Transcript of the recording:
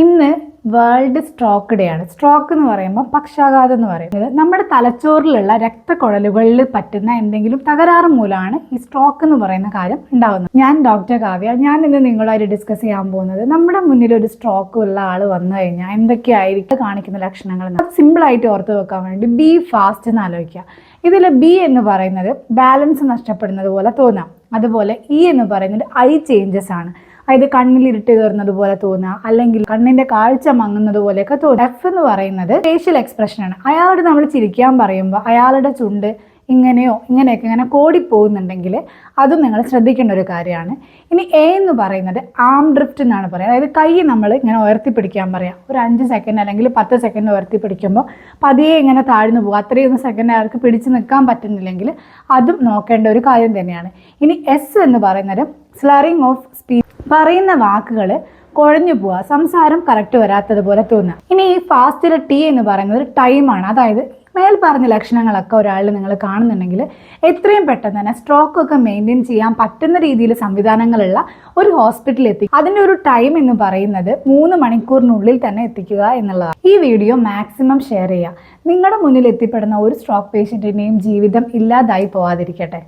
ഇന്ന് world stroke day ആണ്. Stroke എന്ന് പറയുമ്പോൾ പക്ഷാഘാതം എന്ന് പറയുന്നത് നമ്മുടെ തലച്ചോറിലുള്ള രക്തക്കുഴലുകളിൽ പറ്റുന്ന എന്തെങ്കിലും തകരാറ് മൂലമാണ് ഈ സ്ട്രോക്ക് എന്ന് പറയുന്ന കാര്യം ഉണ്ടാകുന്നത് ഞാൻ ഡോക്ടർ കാവ്യ. ഞാൻ ഇന്ന് നിങ്ങളായിട്ട് ഡിസ്കസ് ചെയ്യാൻ പോകുന്നത് നമ്മുടെ മുന്നിൽ ഒരു സ്ട്രോക്ക് ഉള്ള ആൾ വന്നു കഴിഞ്ഞാൽ എന്തൊക്കെയായിരിക്കും കാണിക്കുന്ന ലക്ഷണങ്ങൾ സിമ്പിൾ ആയിട്ട് ഓർത്ത് വെക്കാൻ വേണ്ടി ബി ഫാസ്റ്റ് എന്ന് ആലോചിക്കുക. ഇതിൽ ബി എന്ന് പറയുന്നത് ബാലൻസ് നഷ്ടപ്പെടുന്നത് പോലെ തോന്നാം. അതുപോലെ ഇ എന്ന് പറയുന്നത് ഐ ചേഞ്ചസ് ആണ്. അതായത് കണ്ണിൽ ഇരുട്ട് കയറുന്നത് പോലെ തോന്നുക അല്ലെങ്കിൽ കണ്ണിന്റെ കാഴ്ച മങ്ങുന്നത് പോലെയൊക്കെ തോന്നുക. എഫ് എന്ന് പറയുന്നത് ഫേഷ്യൽ എക്സ്പ്രഷൻ ആണ്. അയാളോട് നമ്മൾ ചിരിക്കാൻ പറയുമ്പോൾ അയാളുടെ ചുണ്ട് ഇങ്ങനെയോ ഇങ്ങനെയൊക്കെ ഇങ്ങനെ കോടിപ്പോകുന്നുണ്ടെങ്കിൽ അതും നിങ്ങൾ ശ്രദ്ധിക്കേണ്ട ഒരു കാര്യമാണ്. ഇനി എ എന്ന് പറയുന്നത് ആം ഡ്രിഫ്റ്റ് എന്നാണ് പറയുക. അതായത് കൈ നമ്മൾ ഇങ്ങനെ ഉയർത്തിപ്പിടിക്കാൻ പറയാം. ഒരു അഞ്ച് സെക്കൻഡ് അല്ലെങ്കിൽ പത്ത് സെക്കൻഡ് ഉയർത്തിപ്പിടിക്കുമ്പോൾ പതിയെ ഇങ്ങനെ താഴ്ന്നു പോകും. അത്രയൊന്നും സെക്കൻഡ് അയാൾക്ക് പിടിച്ച് നിൽക്കാൻ പറ്റുന്നില്ലെങ്കിൽ അതും നോക്കേണ്ട ഒരു കാര്യം തന്നെയാണ്. ഇനി എസ് എന്ന് പറയുന്നത് സ്ലറിങ് ഓഫ് സ്പീച്ച് പറയുന്ന വാക്കുകൾ കുഴഞ്ഞു പോവുക സംസാരം കറക്റ്റ് വരാത്തതുപോലെ തോന്നുക ഇനി ഈ ഫാസ്റ്റിലെ ടി എന്ന് പറയുന്നത് ടൈമാണ് അതായത് മേൽ പറഞ്ഞ ലക്ഷണങ്ങളൊക്കെ ഒരാളിൽ നിങ്ങൾ കാണുന്നുണ്ടെങ്കിൽ എത്രയും പെട്ടെന്ന് തന്നെ സ്ട്രോക്ക് ഒക്കെ മെയിന്റെയിൻ ചെയ്യാൻ പറ്റുന്ന രീതിയിൽ സംവിധാനങ്ങളുള്ള ഒരു ഹോസ്പിറ്റലിൽ എത്തി. അതിന്റെ ഒരു ടൈം എന്ന് പറയുന്നത് മൂന്ന് മണിക്കൂറിനുള്ളിൽ തന്നെ എത്തിക്കുക എന്നുള്ളതാണ്. ഈ വീഡിയോ മാക്സിമം ഷെയർ ചെയ്യുക നിങ്ങളുടെ മുന്നിൽ എത്തിപ്പെടുന്ന ഒരു സ്ട്രോക്ക് പേഷ്യന്റിന്റെയും ജീവിതം ഇല്ലാതായി പോവാതിരിക്കട്ടെ.